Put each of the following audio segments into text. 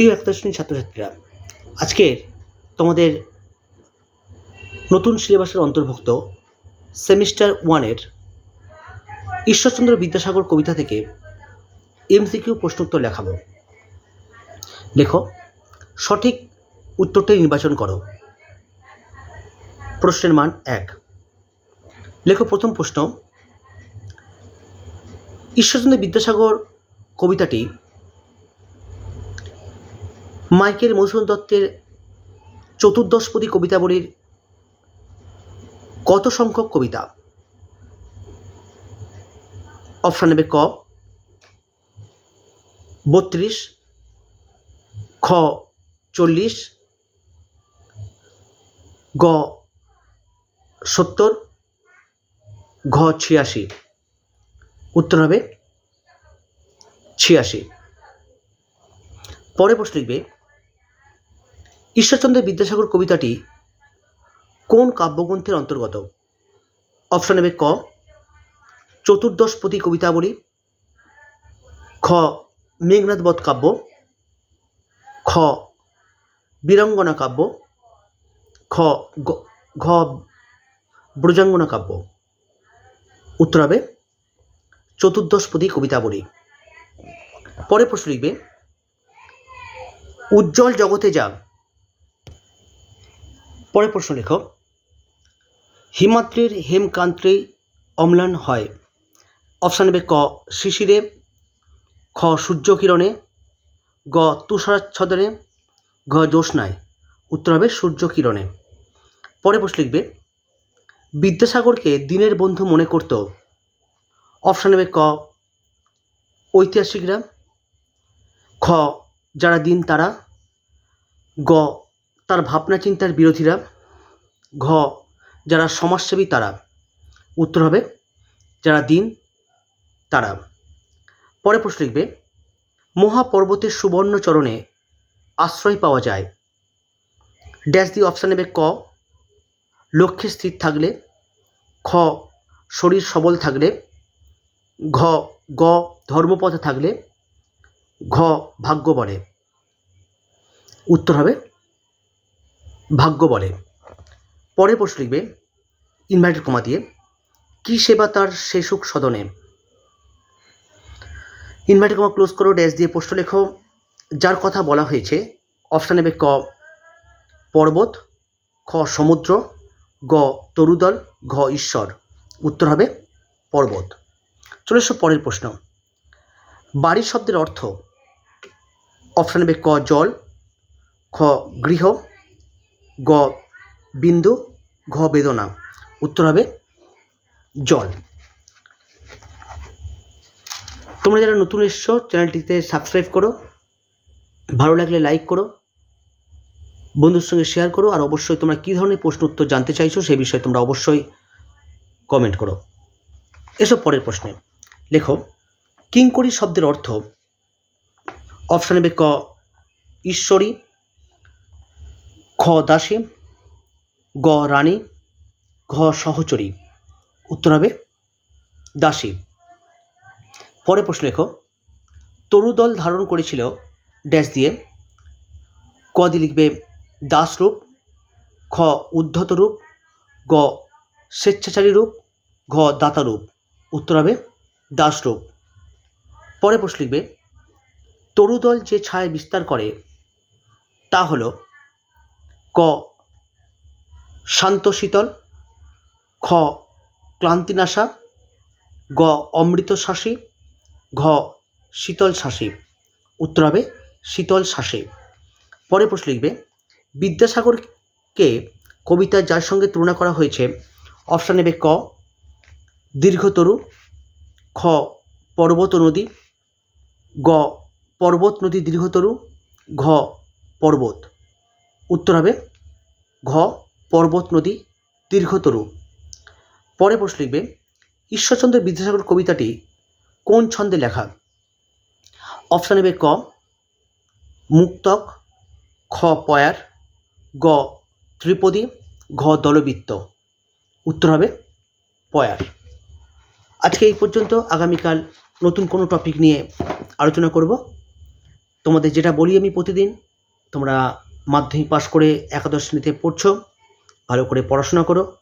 প্রিয় একাদশ শ্রেণির ছাত্রছাত্রীরা আজকের তোমাদের নতুন সিলেবাসের অন্তর্ভুক্ত সেমিস্টার ওয়ানের ঈশ্বরচন্দ্র বিদ্যাসাগর কবিতা থেকে এমসিকিউ প্রশ্নোত্তর লেখাবো। লেখো, সঠিক উত্তরটি নির্বাচন করো। প্রশ্নের মান এক। লেখো প্রথম প্রশ্ন, ঈশ্বরচন্দ্র বিদ্যাসাগর কবিতাটি মাইকেল মধুসূদন দত্তের চতুর্দশপদী কবিতাবলীর কত সংখ্যক কবিতা? অপশান নেবে ক, বত্রিশ, খ, চল্লিশ, গ, সত্তর, ঘ, ছিয়াশি। উত্তর হবে ছিয়াশি। পরে প্রশ্ন লিখবে ঈশ্বরচন্দ্র বিদ্যাসাগর কবিতাটি কোন কাব্যগ্রন্থের অন্তর্গত? অপশন নেবে ক চতুর্দশপতি কবিতাবলী, খ মেঘনাথবধ কাব্য, খ, বীরাঙ্গনা কাব্য, খ ঘ, ব্রজাঙ্গনা কাব্য। উত্তর হবে চতুর্দশপদী কবিতাবলী। পরে প্রশ্ন লিখবে, উজ্জ্বল জগতে যা পরে প্রশ্ন লেখ। হিমাদ্রির হেমকান্ত্রী অম্লান হয়। অপশান নেবে ক, শিশিরে, খ, সূর্যকিরণে, গ, তুষারাচ্ছদনে, ঘ, জ্যোৎস্নায়। উত্তর হবে সূর্যকিরণে। পরে প্রশ্ন লিখবে, বিদ্যাসাগরকে দিনের বন্ধু মনে করত। অপশান নেবে ক, ঐতিহাসিকরা। খ, যারা দিন তারা। গ তার ভাবনা চিন্তার বিরোধীরা, ঘ, যারা সমাজসেবী তারা। উত্তর হবে, যারা দিন, তারা। পরে প্রশ্ন লিখবে, মহাপর্বতের সুবর্ণ চরণে আশ্রয় পাওয়া যায়। ড্যাশ দিয়ে অপশান নেবে ক, লক্ষ্যে স্থির থাকলে, খ, শরীর সবল থাকলে, ঘ, গ, ধর্মপথে থাকলে, ঘ, ভাগ্য বলে। উত্তর হবে ভাগ্য বলে। পরের প্রশ্ন লিখবে ইনভার্টেড কমা দিয়ে, কি সেবা তার শেষুক সদনে? ইনভার্টেড কমা ক্লোজ করো ড্যাশ দিয়ে প্রশ্ন লেখো। যার কথা বলা হয়েছে অপশান নেবে ক, পর্বত, খ, সমুদ্র, গ, তরুদল, ঘ, ঈশ্বর। উত্তর হবে পর্বত। চলে এসো পরের প্রশ্ন। বাড়ি শব্দের অর্থ অপশান নেবে ক, জল, খ, গৃহ গ বিন্দু, ঘ বেদনা। উত্তর হবে জল। তোমরা যারা নতুন এসছো, চ্যানেলটিতে সাবস্ক্রাইব করো। ভালো লাগলে লাইক করো। বন্ধুর সঙ্গে শেয়ার করো। আর অবশ্যই তোমরা কী ধরনের প্রশ্ন উত্তর জানতে চাইছো সেই বিষয়ে তোমরা অবশ্যই কমেন্ট করো। এসব পরের প্রশ্নে। লেখো, কিঙ্করি শব্দের অর্থ অপশান নেবে ক, ঈশ্বরী খ দাসী, গ রানী, ঘ সহচরী। উত্তর হবে দাসী। পরে প্রশ্ন লেখো তরুদল ধারণ করেছিল ড্যাশ দিয়ে। ক দিয়ে লিখবে দাসরূপ খ উদ্ধত রূপ, গ স্বেচ্ছাচারী রূপ, ঘ দাতারূপ উত্তর হবে দাসরূপ পরে প্রশ্ন লিখবে তরুদল যে ছায়া বিস্তার করে, তা হলো ক শান্ত শীতল খ, ক্লান্তিনাশা, গ অমৃত শ্বাসী ঘ শীতল শ্বাসী উত্তর হবে শীতল শ্বাসী পরে প্রশ্ন লিখবে, বিদ্যাসাগরকে কবিতায় যার সঙ্গে তুলনা করা হয়েছে, অপশান নেবে ক, দীর্ঘতরু, খ, পর্বত নদী, গ, পর্বত নদী দীর্ঘতরু, ঘ, পর্বত। উত্তর হবে ঘ, পর্বত নদী, দীর্ঘতরু। পরে প্রশ্ন লিখবে ঈশ্বরচন্দ্র বিদ্যাসাগর কবিতাটি কোন ছন্দে লেখা? অপশান নেবে ক, মুক্তক, খ, পয়ার, গ, ত্রিপদী, ঘ, দলবৃত্ত। উত্তর হবে পয়ার। আজকে এই পর্যন্ত, আগামীকাল নতুন কোনো টপিক নিয়ে আলোচনা করব। তোমাদের যেটা বলি আমি প্রতিদিন, তোমরা মাধ্যমিক পাশ করে একাদশ শ্রেণীতে পড়ছ, ভালো করে পড়াশোনা করো।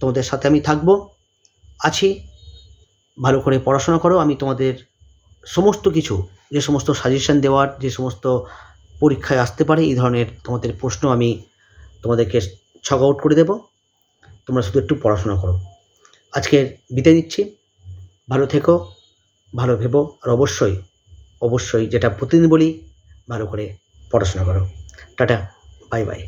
তোমাদের সাথে আমি থাকব, আছি, ভালো করে পড়াশোনা করো। আমি তোমাদের সমস্ত কিছু, যে সমস্ত সাজেশন দেওয়ার, যে সমস্ত পরীক্ষায় আসতে পারে, এই ধরনের তোমাদের প্রশ্ন আমি তোমাদেরকে ছক আউট করে দেব। তোমরা শুধু একটু পড়াশোনা করো। আজকে বিদায় নিচ্ছি। ভালো থেকো, ভালো ভেবো, আর অবশ্যই অবশ্যই যেটা প্রতিদিন বলি, ভালো করে পড়াশোনা করো। Tata bye bye.